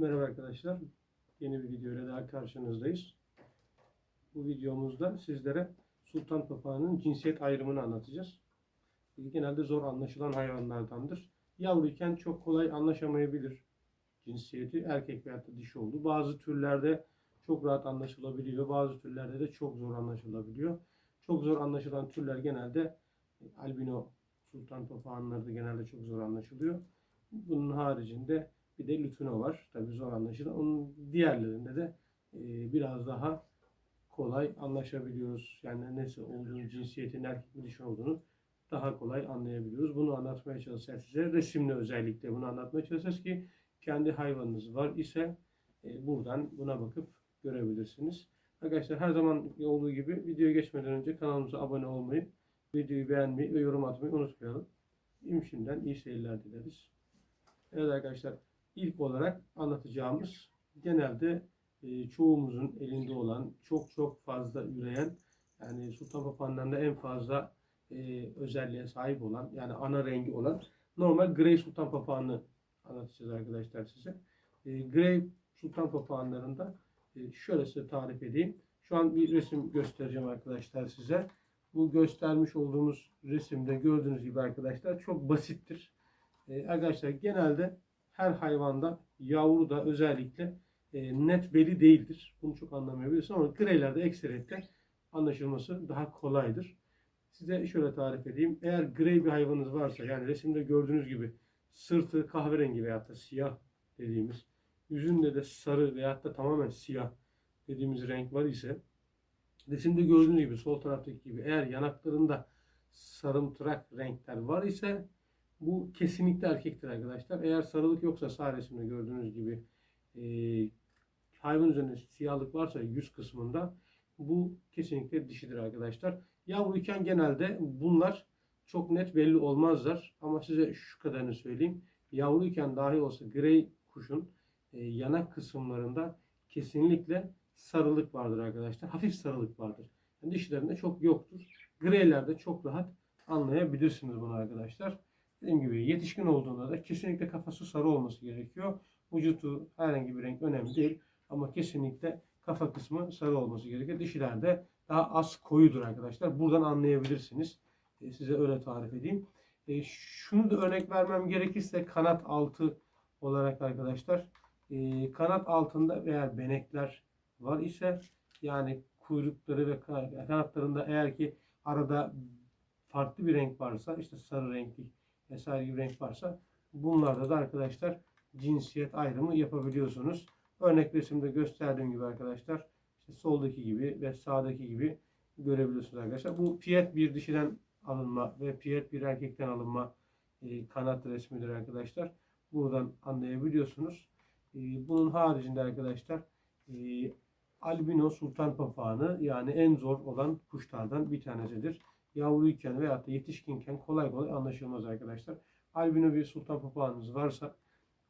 Merhaba arkadaşlar. Yeni bir videoyla daha karşınızdayız. Bu videomuzda sizlere sultan papağanın cinsiyet ayrımını anlatacağız. Genelde zor anlaşılan hayvanlardandır. Yavruyken çok kolay anlaşamayabilir cinsiyeti erkek veya da dişi oldu. Bazı türlerde çok rahat anlaşılabiliyor. Bazı türlerde de çok zor anlaşılabiliyor. Çok zor anlaşılan türler genelde albino sultan papağanları da genelde çok zor anlaşılıyor. Bunun haricinde bir de lütino var. Tabii zor anlaşılan. Onun diğerlerinde de e, biraz daha kolay anlaşabiliyoruz. Yani nesi olduğunu, cinsiyetin erkek mi dişi olduğunu daha kolay anlayabiliyoruz. Bunu anlatmaya çalışacağız size. Resimle özellikle bunu anlatmaya çalışacağız ki kendi hayvanınız var ise e, buradan buna bakıp görebilirsiniz. Arkadaşlar her zaman olduğu gibi videoya geçmeden önce kanalımıza abone olmayı, videoyu beğenmeyi ve yorum atmayı unutmayalım. Şimdiden iyi seyirler dileriz. Evet arkadaşlar ilk olarak anlatacağımız genelde e, çoğumuzun elinde olan çok çok fazla üreyen yani sultan papağanlarında en fazla e, özelliğe sahip olan yani ana rengi olan normal grey sultan papağanı anlatacağız arkadaşlar size. E, grey sultan papağanlarında e, şöyle size tarif edeyim. Şu an bir resim göstereceğim arkadaşlar size. Bu göstermiş olduğumuz resimde gördüğünüz gibi arkadaşlar çok basittir. E, arkadaşlar genelde her hayvanda yavru da özellikle e, net belli değildir. Bunu çok anlamayabilirsin ama greylerde ekseriyette anlaşılması daha kolaydır. Size şöyle tarif edeyim. Eğer grey bir hayvanınız varsa yani resimde gördüğünüz gibi sırtı kahverengi veyahut da siyah dediğimiz yüzünde de sarı veyahut da tamamen siyah dediğimiz renk var ise resimde gördüğünüz gibi sol taraftaki gibi eğer yanaklarında sarımtırak renkler var ise bu kesinlikle erkektir arkadaşlar. Eğer sarılık yoksa sağ resimde gördüğünüz gibi e, hayvan üzerinde siyahlık varsa yüz kısmında bu kesinlikle dişidir arkadaşlar. Yavruyken genelde bunlar çok net belli olmazlar. Ama size şu kadarını söyleyeyim. Yavruyken dahi olsa grey kuşun e, yanak kısımlarında kesinlikle sarılık vardır arkadaşlar. Hafif sarılık vardır. Yani dişlerinde çok yoktur. Greylerde çok rahat anlayabilirsiniz bunu arkadaşlar. Dediğim gibi yetişkin olduğunda da kesinlikle kafası sarı olması gerekiyor. Vücutu herhangi bir renk önemli değil. Ama kesinlikle kafa kısmı sarı olması gerekiyor. Dişilerde daha az koyudur arkadaşlar. Buradan anlayabilirsiniz. E, size öyle tarif edeyim. E, şunu da örnek vermem gerekirse kanat altı olarak arkadaşlar. E, kanat altında eğer benekler var ise yani kuyrukları ve kanatlarında eğer ki arada farklı bir renk varsa işte sarı renkli vesaire gibi renk varsa bunlarda da arkadaşlar cinsiyet ayrımı yapabiliyorsunuz. Örnek resimde gösterdiğim gibi arkadaşlar işte soldaki gibi ve sağdaki gibi görebiliyorsunuz arkadaşlar. Bu fiyat bir dişiden alınma ve fiyat bir erkekten alınma e, kanat resmidir arkadaşlar. Buradan anlayabiliyorsunuz. E, bunun haricinde arkadaşlar e, albino sultan papağanı yani en zor olan kuşlardan bir tanesidir. Yavruyken veya da yetişkinken kolay kolay anlaşılmaz arkadaşlar. Albino bir sultan papağanınız varsa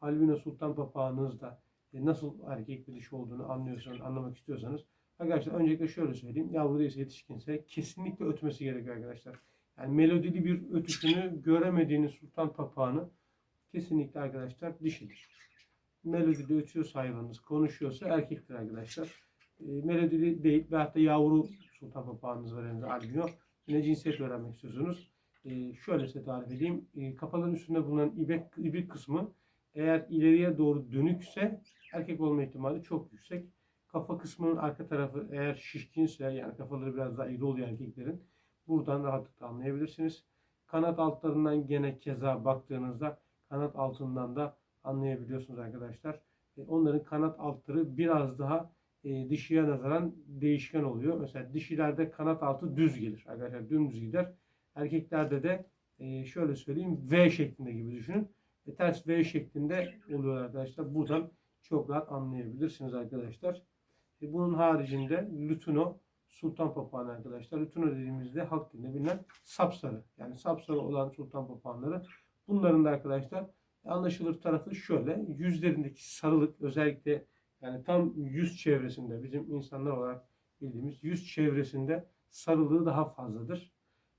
albino sultan papağanınız da e, nasıl erkek bir dişi olduğunu anlıyorsanız, anlamak istiyorsanız arkadaşlar öncelikle şöyle söyleyeyim. Yavru değilse yetişkinse kesinlikle ötmesi gerekiyor arkadaşlar. Yani melodili bir ötüşünü göremediğiniz sultan papağanı kesinlikle arkadaşlar dişidir. Melodili ötüyorsa hayvanınız, konuşuyorsa erkektir arkadaşlar. E, melodili değil veyahut da yavru sultan papağanınız var elinizde albino. Yine cinsiyet öğrenmek istiyorsunuz. E, şöyle size tarif edeyim. E, kafaların üstünde bulunan ibek, ibik kısmı eğer ileriye doğru dönükse erkek olma ihtimali çok yüksek. Kafa kısmının arka tarafı eğer şişkinse yani kafaları biraz daha iri oluyor erkeklerin. Buradan rahatlıkla anlayabilirsiniz. Kanat altlarından gene keza baktığınızda kanat altından da anlayabiliyorsunuz arkadaşlar. E, onların kanat altları biraz daha e, dişiye nazaran değişken oluyor. Mesela dişilerde kanat altı düz gelir arkadaşlar dümdüz gider. Erkeklerde de e, şöyle söyleyeyim V şeklinde gibi düşünün. E, ters V şeklinde oluyor arkadaşlar. Buradan çok rahat anlayabilirsiniz arkadaşlar. E, bunun haricinde Lütino sultan papağanı arkadaşlar. Lütino dediğimizde halk dilinde bilinen sapsarı. Yani sapsarı olan sultan papağanları. Bunların da arkadaşlar anlaşılır tarafı şöyle. Yüzlerindeki sarılık özellikle yani tam yüz çevresinde bizim insanlar olarak bildiğimiz yüz çevresinde sarılığı daha fazladır.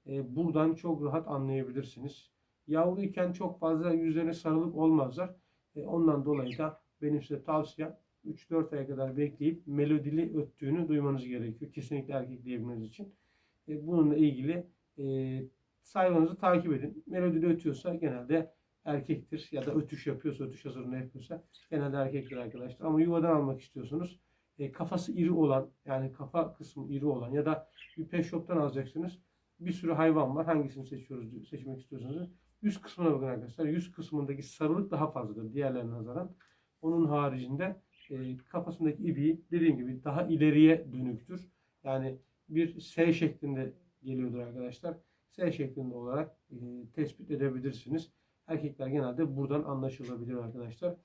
E, buradan çok rahat anlayabilirsiniz. Yavruyken çok fazla yüzlerine sarılık olmazlar. E, ondan dolayı da benim size tavsiyem 3-4 aya kadar bekleyip melodili öttüğünü duymanız gerekiyor. Kesinlikle erkek diyebilmeniz için. E, bununla ilgili e, hayvanınızı takip edin. Melodili ötüyorsa genelde erkektir ya da ötüş yapıyorsa, ötüş hazırlığını yapıyorsa genelde erkektir arkadaşlar. Ama yuvadan almak istiyorsunuz. E, kafası iri olan yani kafa kısmı iri olan ya da bir pet shop'tan alacaksınız. Bir sürü hayvan var. Hangisini seçiyoruz seçmek istiyorsanız. Yüz kısmına bakın arkadaşlar. Yüz kısmındaki sarılık daha fazladır diğerlerine nazaran. Onun haricinde e, kafasındaki ibiği dediğim gibi daha ileriye dönüktür. Yani bir S şeklinde geliyordur arkadaşlar. S şeklinde olarak e, tespit edebilirsiniz. Erkekler genelde buradan anlaşılabilir arkadaşlar.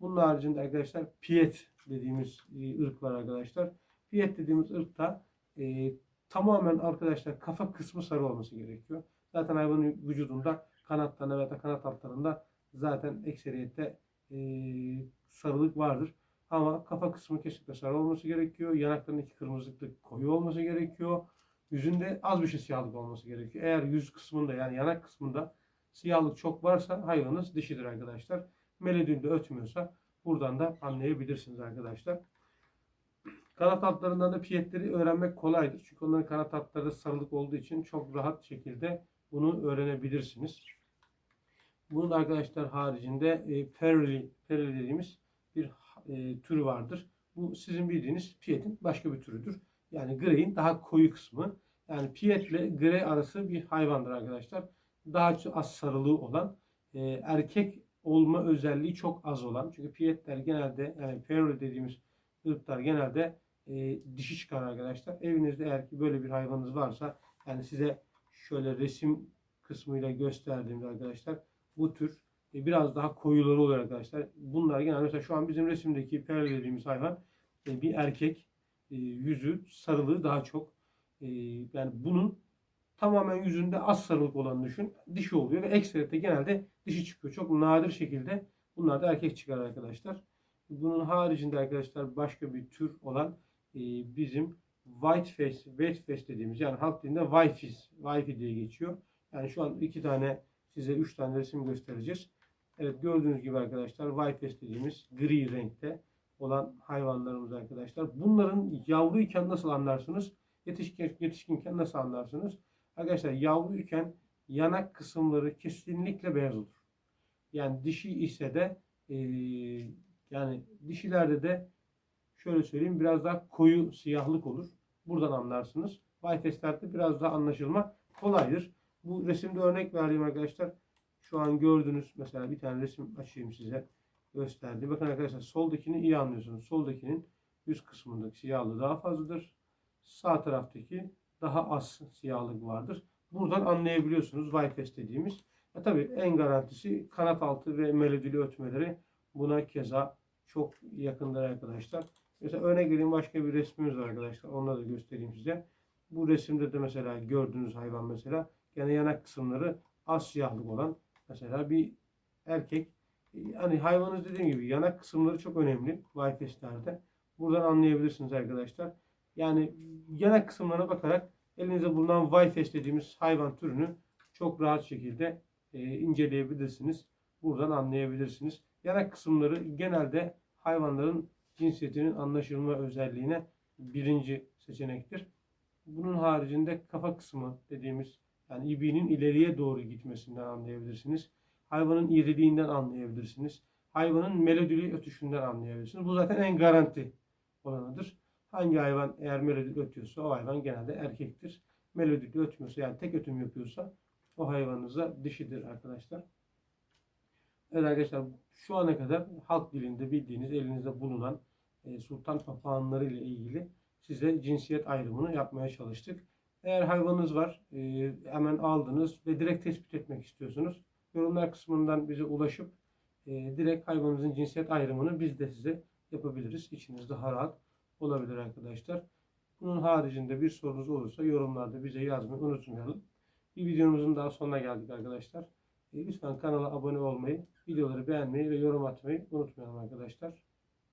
Bunun haricinde arkadaşlar piyet dediğimiz e, ırk var arkadaşlar. Piyet dediğimiz ırkta e, tamamen arkadaşlar kafa kısmı sarı olması gerekiyor. Zaten hayvanın vücudunda kanatlarında veya kanat altlarında zaten ekseriyette e, sarılık vardır. Ama kafa kısmı kesinlikle sarı olması gerekiyor. Yanaklarındaki kırmızılık koyu olması gerekiyor. Yüzünde az bir şey siyahlık olması gerekiyor. Eğer yüz kısmında yani yanak kısmında siyahlık çok varsa hayvanınız dişidir arkadaşlar. Melodinde ötmüyorsa buradan da anlayabilirsiniz arkadaşlar. Kanat altlarından da piyetleri öğrenmek kolaydır. Çünkü onların kanat altları sarılık olduğu için çok rahat şekilde bunu öğrenebilirsiniz. Bunun arkadaşlar haricinde e, perli, perli dediğimiz bir e, türü vardır. Bu sizin bildiğiniz piyetin başka bir türüdür. Yani grey'in daha koyu kısmı. Yani piyetle grey arası bir hayvandır arkadaşlar. Daha az sarılığı olan, e, erkek olma özelliği çok az olan. Çünkü piyetler genelde yani perli dediğimiz ırklar genelde e, dişi çıkar arkadaşlar. Evinizde eğer ki böyle bir hayvanınız varsa yani size şöyle resim kısmıyla gösterdiğimde arkadaşlar bu tür e, biraz daha koyuları oluyor arkadaşlar. Bunlar genelde mesela şu an bizim resimdeki perle dediğimiz hayvan e, bir erkek e, yüzü sarılığı daha çok. E, yani bunun tamamen yüzünde az sarılık olanı düşün. Dişi oluyor ve ekseriyette genelde dişi çıkıyor. Çok nadir şekilde bunlar da erkek çıkar arkadaşlar. Bunun haricinde arkadaşlar başka bir tür olan e, bizim white face, white face dediğimiz yani halk dilinde Wi-Fi, Wi-Fi diye geçiyor. Yani şu an iki tane size üç tane resim göstereceğiz. Evet gördüğünüz gibi arkadaşlar white face dediğimiz gri renkte olan hayvanlarımız arkadaşlar. Bunların yavruyken nasıl anlarsınız? Yetişkin, yetişkinken nasıl anlarsınız? Arkadaşlar yavruyken yanak kısımları kesinlikle beyaz olur. Yani dişi ise de e, yani dişilerde de şöyle söyleyeyim biraz daha koyu siyahlık olur. Buradan anlarsınız. Whitefaced'lerde biraz daha anlaşılma kolaydır. Bu resimde örnek verdiğim arkadaşlar şu an gördüğünüz mesela bir tane resim açayım size gösterdi. Bakın arkadaşlar soldakini iyi anlıyorsunuz. Soldakinin yüz kısmındaki siyahlığı daha fazladır. Sağ taraftaki daha az siyahlık vardır. Buradan anlayabiliyorsunuz whiteface dediğimiz. E tabi en garantisi kanat altı ve melodili ötmeleri buna keza çok yakındır arkadaşlar. Mesela örnek vereyim başka bir resmimiz var arkadaşlar. Onları da göstereyim size. Bu resimde de mesela gördüğünüz hayvan mesela gene yanak kısımları az siyahlık olan mesela bir erkek. Hani hayvanız dediğim gibi yanak kısımları çok önemli Wi-Fi'lerde. Buradan anlayabilirsiniz arkadaşlar. Yani yanak kısımlarına bakarak elinizde bulunan Wi-Fi dediğimiz hayvan türünü çok rahat şekilde e, inceleyebilirsiniz. Buradan anlayabilirsiniz. Yanak kısımları genelde hayvanların cinsiyetinin anlaşılma özelliğine birinci seçenektir. Bunun haricinde kafa kısmı dediğimiz yani ibiğinin ileriye doğru gitmesinden anlayabilirsiniz. Hayvanın iriliğinden anlayabilirsiniz. Hayvanın melodili ötüşünden anlayabilirsiniz. Bu zaten en garanti olanıdır. Hangi hayvan eğer melodili ötüyorsa o hayvan genelde erkektir. Melodili ötmüyorsa yani tek ötüm yapıyorsa o hayvanınıza dişidir arkadaşlar. Evet arkadaşlar şu ana kadar halk dilinde bildiğiniz elinizde bulunan e, sultan papağanları ile ilgili size cinsiyet ayrımını yapmaya çalıştık. Eğer hayvanınız var e, hemen aldınız ve direkt tespit etmek istiyorsunuz. Yorumlar kısmından bize ulaşıp e, direkt hayvanınızın cinsiyet ayrımını biz de size yapabiliriz. İçiniz daha rahat olabilir arkadaşlar. Bunun haricinde bir sorunuz olursa yorumlarda bize yazmayı unutmayalım. Bir videomuzun daha sonuna geldik arkadaşlar. E, lütfen kanala abone olmayı, videoları beğenmeyi ve yorum atmayı unutmayalım arkadaşlar.